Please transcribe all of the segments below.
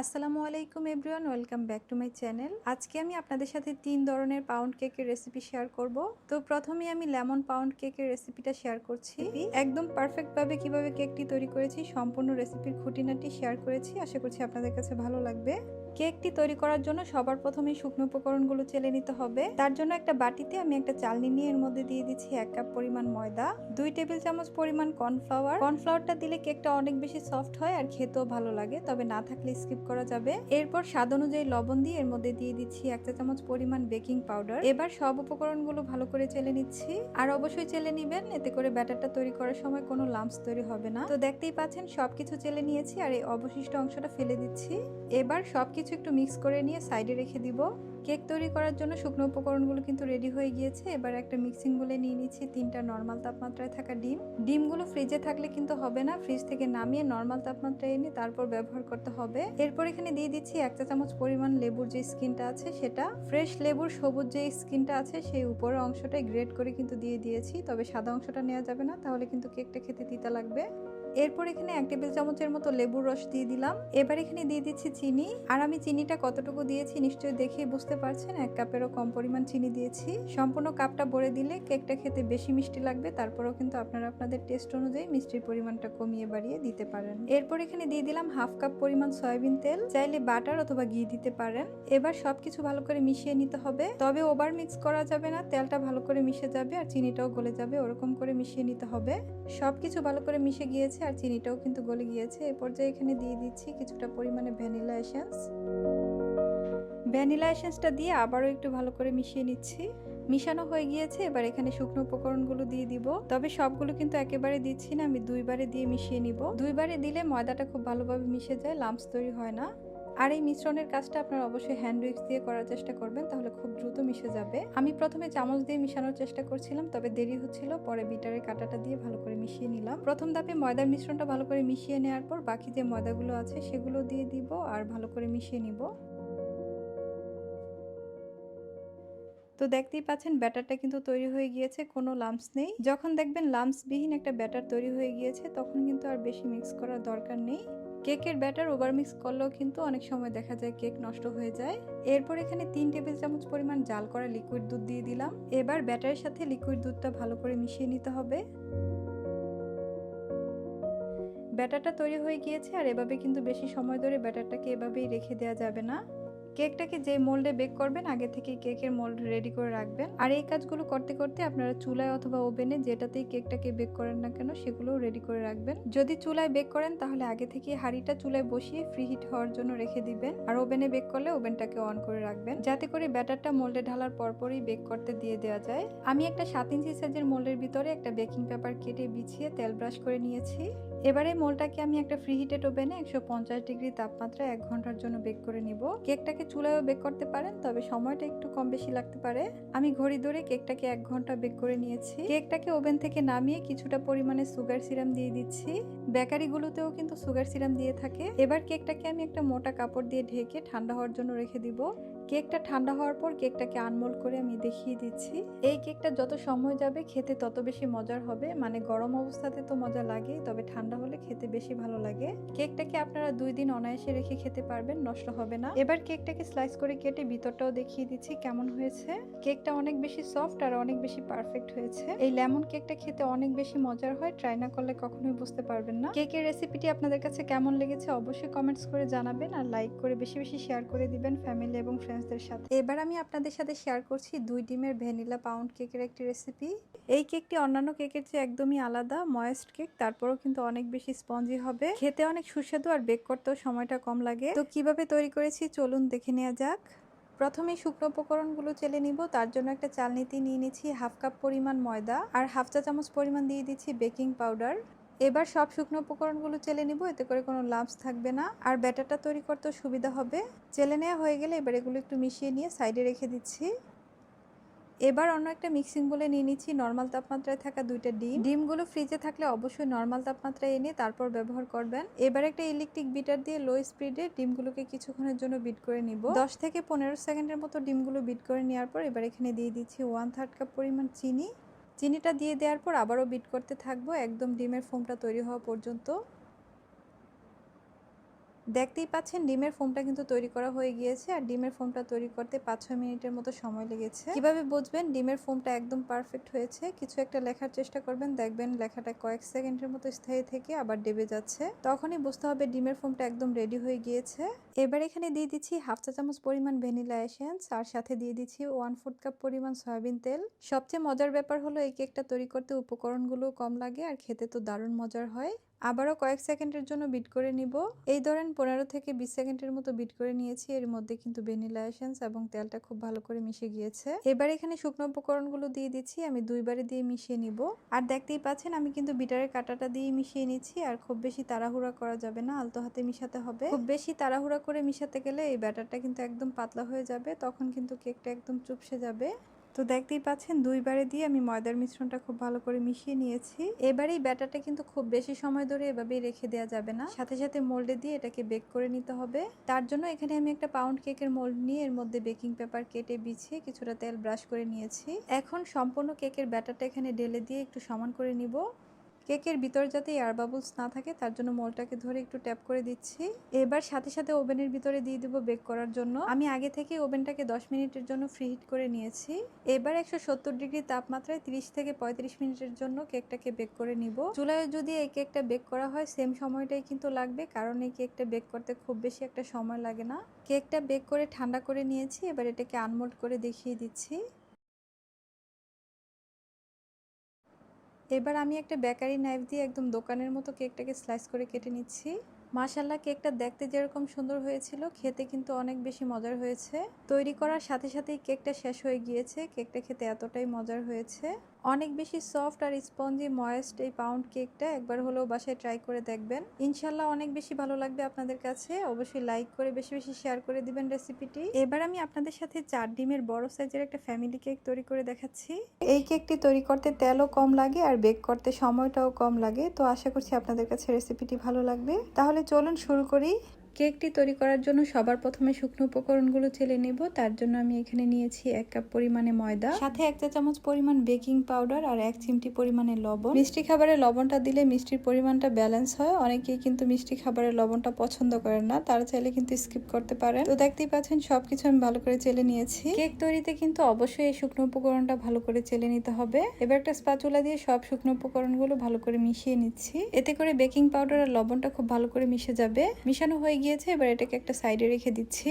আসসালামু আলাইকুম everyone, welcome back to my channel. আজকে আমি আপনাদের সাথে তিন ধরনের পাউন্ড কেকের রেসিপি শেয়ার করব। তো প্রথমে আমি লেমন পাউন্ড কেকের রেসিপিটা শেয়ার করছি। একদম পারফেক্টভাবে কীভাবে কেকটি তৈরি করেছি, সম্পূর্ণ রেসিপির খুঁটিনাটি শেয়ার করেছি। আশা করছি আপনাদের কাছে ভালো লাগবে। কেকটি তৈরি করার জন্য সবার প্রথমে শুকনো উপকরণগুলো চেলে নিতে হবে। তার জন্য একটা বাটিতে আমি একটা চালনি নিয়ে এর মধ্যে দিয়ে দিচ্ছি এক কাপ পরিমাণ ময়দা, দুই টেবিল চামচ পরিমাণ কর্নফ্লাওয়ার। কর্নফ্লাওয়ারটা দিলে কেকটা অনেক বেশি সফট হয় আর খেতেও ভালো লাগে, তবে না থাকলে স্কিপ করা যাবে। এরপর স্বাদ অনুযায়ী লবণ দিয়ে এর মধ্যে দিয়ে দিচ্ছি এক চা চামচ পরিমাণ বেকিং পাউডার। এবার সব উপকরণগুলো ভালো করে চেলে নিচ্ছি। আর অবশ্যই চেলে নিবেন, এতে করে ব্যাটারটা তৈরি করার সময় কোনো লাম্পস তৈরি হবে না। তো দেখতেই পাচ্ছেন, সবকিছু চেলে নিয়েছি আর এই অবশিষ্ট অংশটা ফেলে দিচ্ছি। এবার সবকিছু একটু মিক্স করে নিয়ে সাইডে রেখে দিব। কেক তৈরি করার জন্য শুকনো উপকরণগুলো কিন্তু রেডি হয়ে গিয়েছে। এবার একটা মিক্সিং বলে নিয়ে নিচ্ছি তিনটা নর্মাল তাপমাত্রায় থাকা ডিম। ডিমগুলো ফ্রিজে থাকলে কিন্তু হবে না ফ্রিজ থেকে নামিয়ে নর্মাল তাপমাত্রায় এনে তারপর ব্যবহার করতে হবে। এরপর এখানে দিয়ে দিচ্ছি এক চা চামচ পরিমাণ লেবুর যে স্কিনটা আছে সেটা। ফ্রেশ লেবুর সবুজ যে স্কিনটা আছে সেই উপরের অংশটাই গ্রেড করে কিন্তু দিয়ে দিয়েছি। তবে সাদা অংশটা নেওয়া যাবে না, তাহলে কিন্তু কেকটা খেতে তিতা লাগবে। এরপর এখানে এক টেবিল চামচের মতো লেবুর রস দিয়ে দিলাম। এবার এখানে দিয়ে দিচ্ছি চিনি। আর আমি চিনিটা কতটুকু দিয়েছি নিশ্চয়ই দেখে বুঝতে পারছেন। এক কাপেরও কম পরিমাণ চিনি দিয়েছি। সম্পূর্ণ কাপটা ভরে দিলে কেকটা খেতে বেশি মিষ্টি লাগবে। তারপরেও কিন্তু আপনারা আপনাদের টেস্ট অনুযায়ী মিষ্টির পরিমাণটা কমিয়ে বাড়িয়ে দিতে পারেন। এরপর এখানে দিয়ে দিলাম হাফ কাপ পরিমাণ সয়াবিন তেল। চাইলে বাটার অথবা ঘি দিতে পারেন। এবার সবকিছু ভালো করে মিশিয়ে নিতে হবে। তবে ওভার মিক্স করা যাবে না। তেলটা ভালো করে মিশে যাবে আর চিনিটাও গলে যাবে। ওরকম করে মিশিয়ে নিতে হবে। সবকিছু ভালো করে মিশে গিয়েছে। আর চিনিটাও কিন্তু গলে গিয়েছে। এ পর্যায়ে এখানে দিয়ে দিচ্ছি কিছুটা পরিমাণে ভ্যানিলা এসেন্স। ভ্যানিলা এসেন্সটা দিয়ে আবারও একটু ভালো করে মিশিয়ে নিচ্ছি। মিশানো হয়ে গিয়েছে, এবার এখানে শুকনো উপকরণগুলো দিয়ে দিব। তবে সবগুলো কিন্তু একেবারে দিচ্ছি না, আমি দুইবারে দিয়ে মিশিয়ে নিব। দুইবারে দিলে ময়দাটা খুব ভালোভাবে মিশে যায়, লাম্পস তৈরি হয় না। আর এই মিশ্রণের কাজটা আপনারা অবশ্যই হ্যান্ড উইক্স দিয়ে করার চেষ্টা করবেন, তাহলে খুব দ্রুত মিশে যাবে। আমি প্রথমে চামচ দিয়ে মিশানোর চেষ্টা করছিলাম, তবে দেরি হচ্ছিল, পরে বিটারের কাটাটা দিয়ে ভালো করে মিশিয়ে নিলাম। প্রথম ধাপে ময়দার মিশ্রণটা ভালো করে মিশিয়ে নেওয়ার পর বাকি যে ময়দাগুলো আছে সেগুলো দিয়ে দিব আর ভালো করে মিশিয়ে নিব। তো দেখতেই পাচ্ছেন, ব্যাটারটা কিন্তু তৈরি হয়ে গিয়েছে, কোনো লাম্পস নেই। যখন দেখবেন লাম্পসবিহীন একটা ব্যাটার তৈরি হয়ে গিয়েছে, তখন কিন্তু আর বেশি মিক্স করার দরকার নেই। কেকের ব্যাটার ওভার মিক্স করলেও কিন্তু অনেক সময় দেখা যায় কেক নষ্ট হয়ে যায়। এরপর এখানে তিন টেবিল চামচ পরিমাণ জাল করা লিকুইড দুধ দিয়ে দিলাম। এবার ব্যাটারের সাথে লিকুইড দুধটা ভালো করে মিশিয়ে নিতে হবে। ব্যাটারটা তৈরি হয়ে গিয়েছে আর এভাবে কিন্তু বেশি সময় ধরে ব্যাটারটাকে এভাবেই রেখে দেওয়া যাবে না। কেকটাকে যে মোল্ডে বেক করবেন, আগে থেকে কেকের মোল্ড রেডি করে রাখবেন। আর এই কাজগুলো করতে করতে আপনারা চুলায় অথবা ওভেনে যেটাতেই কেকটাকে বেক করেন না কেন, সেগুলোও রেডি করে রাখবেন। যদি চুলায় বেক করেন, তাহলে আগে থেকে হাঁড়িটা চুলায় বসিয়ে ফ্রি হিট হওয়ার জন্য রেখে দিবেন। আর ওভেনে বেক করলে ওভেনটাকে অন করে রাখবেন। যাতে করে ব্যাটারটা মোল্ডে ঢালার পরপরই বেক করতে দিয়ে দেওয়া যায়। আমি একটা সাত ইঞ্চি সাইজের মোল্ডের ভিতরে একটা বেকিং পেপার কেটে বিছিয়ে তেল ব্রাশ করে নিয়েছি। এবারে মোলটাকে আমি একটা ফ্রি হিটেড ওভেনে একশো পঞ্চাশ ডিগ্রি তাপমাত্রায় এক ঘণ্টার জন্য বেক করে নিব। কেকটাকে চুলায়ও বেক করতে পারেন, তবে সময়টা একটু কম বেশি লাগতে পারে। আমি ঘড়ি ধরে কেকটাকে এক ঘণ্টা বেক করে নিয়েছি। কেকটাকে ওভেন থেকে নামিয়ে কিছুটা পরিমাণে সুগার সিরাম দিয়ে দিচ্ছি। বেকারিগুলোতেও কিন্তু সুগার সিরাম দিয়ে থাকে। এবার কেকটাকে আমি একটা মোটা কাপড় দিয়ে ঢেকে ঠান্ডা হওয়ার জন্য রেখে দিব। কেকটা ঠান্ডা হওয়ার পর কেকটাকে আনমোল্ড করে আমি দেখিয়ে দিচ্ছি। এই কেকটা যত সময় যাবে খেতে তত বেশি মজার হবে। মানে গরম অবস্থাতে তো মজা লাগে তবে ঠান্ডা হলে খেতে বেশি ভালো লাগে। কেকটাকে আপনারা দুই দিন অনায়াসে রেখে খেতে পারবেন, নষ্ট হবে না। এবার কেকটাকে স্লাইস করে কেটে ভিতরটাও দেখিয়ে দিচ্ছি কেমন হয়েছে। কেকটা অনেক বেশি সফট আর অনেক বেশি পারফেক্ট হয়েছে। এই লেমন কেকটা খেতে অনেক বেশি মজার হয়, ট্রাই না করলে কখনোই বুঝতে পারবেন না। কেকের রেসিপিটি আপনাদের কাছে কেমন লেগেছে অবশ্যই কমেন্টস করে জানাবেন আর লাইক করে বেশি বেশি শেয়ার করে দিবেন ফ্যামিলি এবং ফ্রেন্ডসদের সাথে। এবার আমি আপনাদের সাথে শেয়ার করছি দুই ডিমের ভ্যানিলা পাউন্ড কেকের একটি রেসিপি এই কেকটি অন্যান্য কেকের চেয়ে একদমই আলাদা ময়েস্ট কেক তারপরও কিন্তু অনেক বেশি স্পঞ্জি হবে। খেতে অনেক সুস্বাদু আর বেক করতেও সময়টা কম লাগে। তো কীভাবে তৈরি করেছি চলুন দেখে নেওয়া যাক। প্রথমে শুকনো উপকরণগুলো চেলে নিব, তার জন্য একটা চালনিতে নিয়ে নিচ্ছি হাফ কাপ পরিমাণ ময়দা আর হাফ চা চামচ পরিমাণ দিয়ে দিচ্ছি বেকিং পাউডার এবার সব শুকনো উপকরণগুলো চেলে নিব, এতে করে কোনো লাম্পস থাকবে না। আর ব্যাটারটা তৈরি করতেও সুবিধা হবে। চেলে নেওয়া হয়ে গেলে এবার এগুলো একটু মিশিয়ে নিয়ে সাইডে রেখে দিচ্ছি। এবার অন্য একটা মিক্সিং বলে নিয়ে নিচ্ছি নর্মাল তাপমাত্রায় থাকা দুইটা ডিম। ডিমগুলো ফ্রিজে থাকলে অবশ্যই নর্মাল তাপমাত্রায় এনে তারপর ব্যবহার করবেন। এবার একটা ইলেকট্রিক বিটার দিয়ে লো স্পিডে ডিমগুলোকে কিছুক্ষণের জন্য বিট করে নিব। দশ থেকে পনেরো সেকেন্ডের মতো ডিমগুলো বিট করে নেওয়ার পর এবার এখানে দিয়ে দিচ্ছি ওয়ান থার্ড কাপ পরিমাণ চিনি। চিনিটা দিয়ে দেওয়ার পর আবারও বিট করতে থাকব। একদম ডিমের ফোমটা তৈরি হওয়া পর্যন্ত। দেখতেই পাচ্ছেন, ডিমের ফোমটা কিন্তু তৈরি করা হয়ে গিয়েছে আর ডিমের ফোমটা তৈরি করতে পাঁচ ছয় মিনিটের মতো সময় লেগেছে। কীভাবে বুঝবেন? ডিমের ফোমটা একদম পারফেক্ট হয়েছে। কিছু একটা লেখার চেষ্টা করবেন। দেখবেন লেখাটা কয়েক সেকেন্ডের মতো স্থায়ী থেকে আবার ডেবে যাচ্ছে। তখনই বুঝতে হবে ডিমের ফোমটা একদম রেডি হয়ে গিয়েছে। এবার এখানে দিয়ে দিচ্ছি হাফ চা চামচ পরিমাণ ভ্যানিলা এসেন্স আর সাথে দিয়ে দিচ্ছি ওয়ান ফুড কাপ পরিমাণ সয়াবিন তেল। সবচেয়ে মজার ব্যাপার হলো এই কেকটা তৈরি করতে উপকরণগুলো কম লাগে আর খেতে তো দারুণ মজার হয়। আবারও কয়েক সেকেন্ডের জন্য বিট করে নিব। এই ধরেন পনেরো থেকে বিশ সেকেন্ডের মতো বিট করে নিয়েছি। এর মধ্যে কিন্তু ভ্যানিলা এবং তেলটা খুব ভালো করে মিশে গিয়েছে। এবার এখানে শুকনো উপকরণগুলো দিয়ে দিচ্ছি, আমি দুইবারে দিয়ে মিশিয়ে নিব। আর দেখতেই পাচ্ছেন, আমি কিন্তু বিটারের কাটাটা দিয়ে মিশিয়ে নিচ্ছি। আর খুব বেশি তাড়াহুড়া করা যাবে না, আলতো হাতে মিশাতে হবে। খুব বেশি তাড়াহুড়া করে মিশাতে গেলে এই ব্যাটারটা কিন্তু একদম পাতলা হয়ে যাবে, তখন কিন্তু কেকটা একদম চুপসে যাবে। তো দেখতেই পাচ্ছেন দুইবারে দিয়ে আমি ময়দার মিশ্রণটা খুব ভালো করে মিশিয়ে নিয়েছি। এবারেই ব্যাটারটা কিন্তু খুব বেশি সময় ধরে এভাবেই রেখে দেওয়া যাবে না। সাথে সাথে মোল্ডে দিয়ে এটাকে বেক করে নিতে হবে। তার জন্য এখানে আমি একটা পাউন্ড কেকের মোল্ড নিয়ে এর মধ্যে বেকিং পেপার কেটে বিছিয়ে কিছুটা তেল ব্রাশ করে নিয়েছি। এখন সম্পূর্ণ কেকের ব্যাটারটা এখানে ঢেলে দিয়ে একটু সমান করে নিব। কেকের ভিতর যাতে এয়ার বাবলস না থাকে, তার জন্য মলটাকে ধরে একটু ট্যাপ করে দিচ্ছি। এবার সাথে সাথে ওভেনের ভিতরে দিয়ে দিব বেক করার জন্য। আমি আগে থেকে ওভেনটাকে 10 মিনিটের জন্য ফ্রি হিট করে নিয়েছি। এবার একশো সত্তর ডিগ্রি তাপমাত্রায় 30 থেকে 35 মিনিটের জন্য কেকটাকে বেক করে নিব। চুলায় যদি এই কেকটা বেক করা হয় সেম সময়টাই কিন্তু লাগবে, কারণ এই কেকটা বেক করতে খুব বেশি একটা সময় লাগে না। কেকটা বেক করে ঠান্ডা করে নিয়েছি, এবার এটাকে আনমোল্ড করে দেখিয়ে দিচ্ছি। এবার আমি একটা বেকারি নাইফ দিয়ে একদম দোকানের মতো কেকটাকে স্লাইস করে কেটে নিচ্ছি। মাশাল্লাহ কেকটা দেখতে যেরকম সুন্দর হয়েছিল, খেতে কিন্তু অনেক বেশি মজার হয়েছে। তৈরি করার সাথে সাথেই কেকটা শেষ হয়ে গিয়েছে। কেকটা খেতে এতটাই মজার হয়েছে। অনেক বেশি সফট আর স্পঞ্জি, ময়েস্ট এই পাউন্ড কেকটা একবার হলেও বাসায় ট্রাই করে দেখবেন। ইনশাল্লাহ অনেক বেশি ভালো লাগবে আপনাদের কাছে। অবশ্যই লাইক করে, বেশি বেশি শেয়ার করে দিবেন রেসিপিটি। এবার আমি আপনাদের সাথে চার ডিমের বড় সাইজের একটা ফ্যামিলি কেক তৈরি করে দেখাচ্ছি। এই কেকটি তৈরি করতে তেলও কম লাগে আর বেক করতে সময়টাও কম লাগে। তো আশা করছি আপনাদের কাছে রেসিপিটি ভালো লাগবে। তাহলে চলুন শুরু করি। কেকটি তৈরি করার জন্য সবার প্রথমে শুকনো উপকরণগুলো চেলে নেব। তার জন্য আমি এখানে নিয়েছি এক কাপ পরিমাণে ময়দা, সাথে এক চা চামচ পরিমাণ বেকিং পাউডার আর এক চিমটি পরিমাণে লবণ। মিষ্টি খাবারে লবণটা দিলে মিষ্টির পরিমাণটা ব্যালেন্স হয়। অনেকেই কিন্তু মিষ্টি খাবারের লবণটা পছন্দ করেন না, তারা চাইলে কিন্তু স্কিপ করতে পারেন। তো দেখতেই পাচ্ছেন, সবকিছু আমি ভালো করে চেলে নিয়েছি। কেক তৈরিতে কিন্তু অবশ্যই এই শুকনো উপকরণটা ভালো করে চেলে নিতে হবে। এবার একটা স্পাচুলা দিয়ে সব শুকনো উপকরণগুলো ভালো করে মিশিয়ে নিচ্ছি। এতে করে বেকিং পাউডার আর লবণটা খুব ভালো করে মিশে যাবে। মিশানো হয়ে গিয়েছে, এবার এটাকে একটা সাইডে রেখে দিচ্ছি।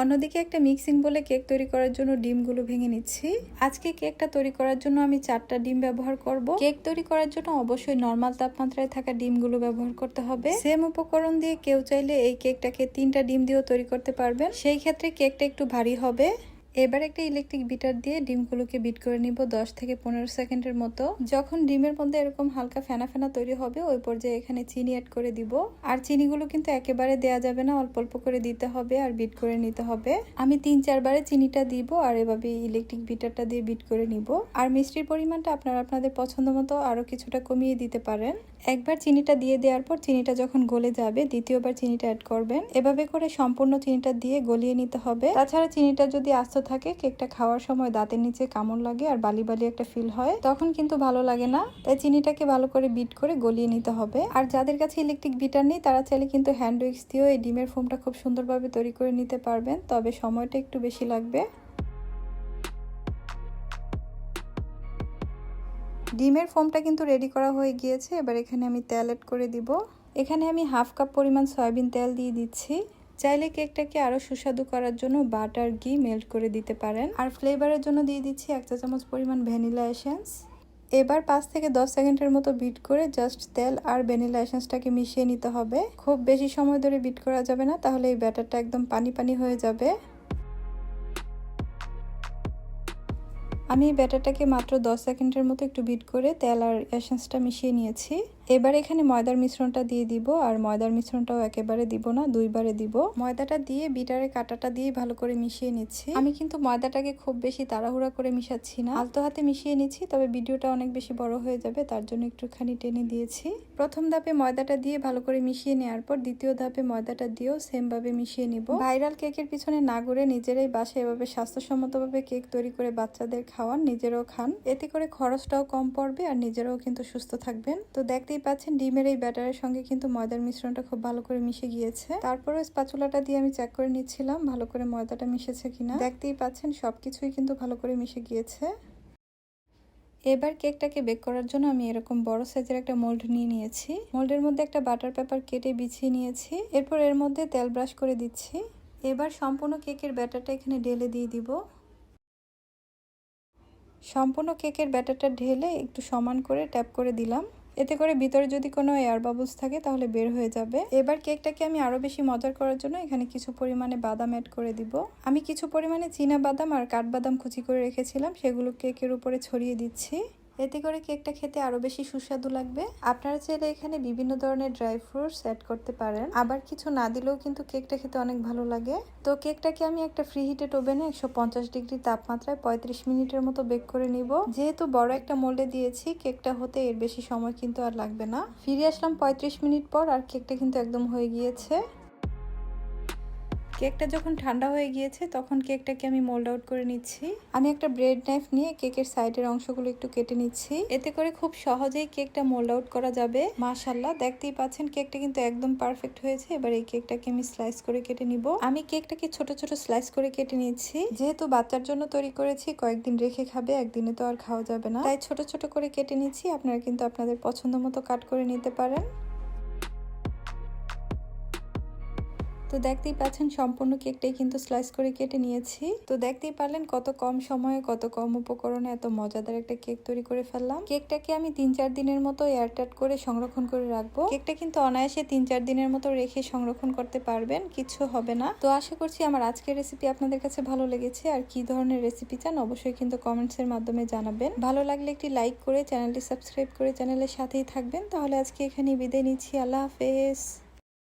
অন্যদিকে একটা মিক্সিং বলে কেক তৈরি করার জন্য ডিমগুলো ভেঙে নিচ্ছি। আজকে কেকটা তৈরি করার জন্য আমি চারটা ডিম ব্যবহার করব। কেক তৈরি করার জন্য অবশ্যই নর্মাল তাপমাত্রায় থাকা ডিমগুলো ব্যবহার করতে হবে। সেম উপকরণ দিয়ে কেউ চাইলে এই কেকটাকে তিনটা ডিম দিয়েও তৈরি করতে পারবেন। সেই ক্ষেত্রে কেকটা একটু ভারী হবে। এবার একটা ইলেকট্রিক বিটার দিয়ে ডিমগুলোকে বিট করে নিব দশ থেকে পনেরো সেকেন্ডের মতো। যখন ডিমের মধ্যে এরকম হালকা ফেনা ফেনা তৈরি হবে, ওই পর্যায়ে এখানে চিনি অ্যাড করে দিব। আর চিনিগুলো কিন্তু একেবারে দেয়া যাবে না, অল্প অল্প করে দিতে হবে আর বিট করে নিতে হবে। আমি তিন চারবারে চিনিটা দিব আর এভাবে ইলেকট্রিক বিটারটা দিয়ে বিট করে নিব। আর মিষ্টির পরিমাণটা আপনারা আপনাদের পছন্দ মতো আরও কিছুটা কমিয়ে দিতে পারেন। একবার চিনিটা দিয়ে দেওয়ার পর চিনিটা যখন গলে যাবে, দ্বিতীয়বার চিনিটা অ্যাড করবেন। এভাবে করে সম্পূর্ণ চিনিটা দিয়ে গলিয়ে নিতে হবে। তাছাড়া চিনিটা যদি আস্ত থাকে, কেকটা খাওয়ার সময় দাঁতের নিচে কামড় লাগে আর বালি বালি একটা ফিল হয়, তখন কিন্তু ভালো লাগে না। তাই চিনিটাকে ভালো করে বিট করে গলিয়ে নিতে হবে। আর যাদের কাছে ইলেকট্রিক বিটার নেই, তারা চাইলে কিন্তু হ্যান্ড উইক্স দিয়েও এই ডিমের ফোমটা খুব সুন্দরভাবে তৈরি করে নিতে পারবেন। তবে সময়টা একটু বেশি লাগবে। ডিমের ফোমটা কিন্তু রেডি করা হয়ে গিয়েছে। এবার এখানে আমি তেল অ্যাড করে দিব। এখানে আমি হাফ কাপ পরিমাণ সয়াবিন তেল দিয়ে দিচ্ছি। চাইলে কেকটাকে আরও সুস্বাদু করার জন্য বাটার, ঘি মেল্ট করে দিতে পারেন। আর ফ্লেভারের জন্য দিয়ে দিচ্ছি এক চা চামচ পরিমাণ ভ্যানিলা এসেন্স এবার পাঁচ থেকে দশ সেকেন্ডের মতো বিট করে জাস্ট তেল আর ভ্যানিলা এসেন্সটাকে মিশিয়ে নিতে হবে। খুব বেশি সময় ধরে বিট করা যাবে না, তাহলে এই ব্যাটারটা একদম পানি পানি হয়ে যাবে। আমি এই ব্যাটারটাকে মাত্র দশ সেকেন্ডের মতো একটু বিট করে তেল আর এসেন্সটা মিশিয়ে নিয়েছি। এবার এখানে ময়দার মিশ্রণটা দিয়ে দিব, আর ময়দার মিশ্রণটাও একেবারে দিব না, দুইবারে দিব। ময়দাটা দিয়ে বিটারে কাটাটা দিয়ে ভালো করে মিশিয়ে নিচ্ছি। আমি কিন্তু ময়দাটাকে খুব বেশি তাড়াহুড়া করে মিশাচ্ছি না। আলতো হাতে মিশিয়ে নিচ্ছি, তবে ভিডিওটা অনেক বেশি বড় হয়ে যাবে, তার জন্য একটুখানি টেনে দিয়েছি। প্রথম ধাপে ময়দাটা দিয়ে ভালো করে মিশিয়ে নেওয়ার পর দ্বিতীয় ধাপে ময়দাটা দিয়েও সেম ভাবে মিশিয়ে নিব। ভাইরাল কেকের পিছনে না ঘুরে নিজেরাই বাসায় এভাবে স্বাস্থ্যসম্মতভাবে কেক তৈরি করে বাচ্চাদের খাওয়ান, নিজেরাও খান। এতে করে খরচটাও কম পড়বে, আর নিজেরাও কিন্তু সুস্থ থাকবেন। তো দেখতেই দেখতেই পাচ্ছেন, ডিমের এই ব্যাটারের সঙ্গে কিন্তু ময়দার মিশ্রণটা খুব ভালো করে মিশে গিয়েছে। তারপরে স্পাচুলাটা দিয়ে আমি চেক করে নিচ্ছিলাম, ভালো করে ময়দাটা মিশেছে কিনা। দেখতেই পাচ্ছেন, সবকিছুই কিন্তু ভালো করে মিশে গিয়েছে। এবার কেকটাকে বেক করার জন্য আমি এরকম বড় সাইজের একটা মোল্ড নিয়ে নিয়েছি। মোল্ডের মধ্যে একটা বাটার পেপার কেটে বিছিয়ে নিয়েছি। এরপর এর মধ্যে তেল ব্রাশ করে দিচ্ছি। এবার সম্পূর্ণ কেকের ব্যাটারটা এখানে ঢেলে দিয়ে দিব। সম্পূর্ণ কেকের ব্যাটারটা ঢেলে একটু সমান করে ট্যাপ করে দিলাম। এতে করে ভিতরে যদি কোনো এয়ার বাবলস থাকে তাহলে বের হয়ে যাবে। এবার কেকটাকে আমি আরও বেশি মজার করার জন্য এখানে কিছু পরিমাণে বাদাম অ্যাড করে দিব। আমি কিছু পরিমাণে চীনা বাদাম আর কাঠবাদাম কুচি করে রেখেছিলাম, সেগুলো কেকের উপরে ছড়িয়ে দিচ্ছি। এতে করে কেকটা খেতে আরও বেশি সুস্বাদু লাগবে। আপনারা চাইলে এখানে বিভিন্ন ধরনের ড্রাই ফ্রুটস অ্যাড করতে পারেন। আবার কিছু না দিলেও কিন্তু কেকটা খেতে অনেক ভালো লাগে। তো কেকটাকে আমি একটা ফ্রি হিটেড ওভেনে একশো পঞ্চাশ ডিগ্রি তাপমাত্রায় পঁয়ত্রিশ মিনিটের মতো বেক করে নিব। যেহেতু বড় একটা মোল্ডে দিয়েছি, কেকটা হতে এর বেশি সময় কিন্তু আর লাগবে না। ফিরে আসলাম পঁয়ত্রিশ মিনিট পর আর কেকটা কিন্তু একদম হয়ে গিয়েছে। কেকটা যখন ঠান্ডা হয়ে গিয়েছে, তখন কেকটাকে আমি মোল্ড আউট করে নিচ্ছি। আমি একটা ব্রেড নাইফ নিয়ে কেকের সাইডের অংশগুলো একটু কেটে নিচ্ছি। এতে করে খুব সহজেই কেকটা মোল্ড আউট করা যাবে। মাশাল্লাহ দেখতেই পাচ্ছেন কেকটা কিন্তু একদম পারফেক্ট হয়েছে। এবার এই কেকটাকে আমি স্লাইস করে কেটে নিব। আমি কেকটাকে ছোট ছোট স্লাইস করে কেটে নিচ্ছি। যেহেতু বাচ্চার জন্য তৈরি করেছি, কয়েকদিন রেখে খাবে, একদিনে তো আর খাওয়া যাবে না। তাই ছোট ছোট করে কেটে নিচ্ছি। আপনারা কিন্তু আপনাদের পছন্দ মতো কাট করে নিতে পারেন। তো দেখতেই পাচ্ছেন সম্পূর্ণ কেকটাই কিন্তু স্লাইস করে কেটে নিয়েছি। তো দেখতেই পারলেন কত কম সময়ে, কত কম উপকরণে এত মজাদার একটা কেক তৈরি করে ফেললাম। কেকটাকে আমি তিন চার দিনের মতো এয়ারটাইট করে সংরক্ষণ করে রাখব। কেকটা কিন্তু অনায়াসে তিন চার দিনের মতো রেখে সংরক্ষণ করতে পারবেন, কিছু হবে না। তো আশা করছি আমার আজকের রেসিপি আপনাদের কাছে ভালো লেগেছে। আর কি ধরনের রেসিপি চান অবশ্যই কিন্তু কমেন্টস এর মাধ্যমে জানাবেন। ভালো লাগলে একটি লাইক করে চ্যানেলটি সাবস্ক্রাইব করে চ্যানেলের সাথেই থাকবেন। তাহলে আজকে এখানে বিদায় নিচ্ছি। আল্লাহ হাফেজ।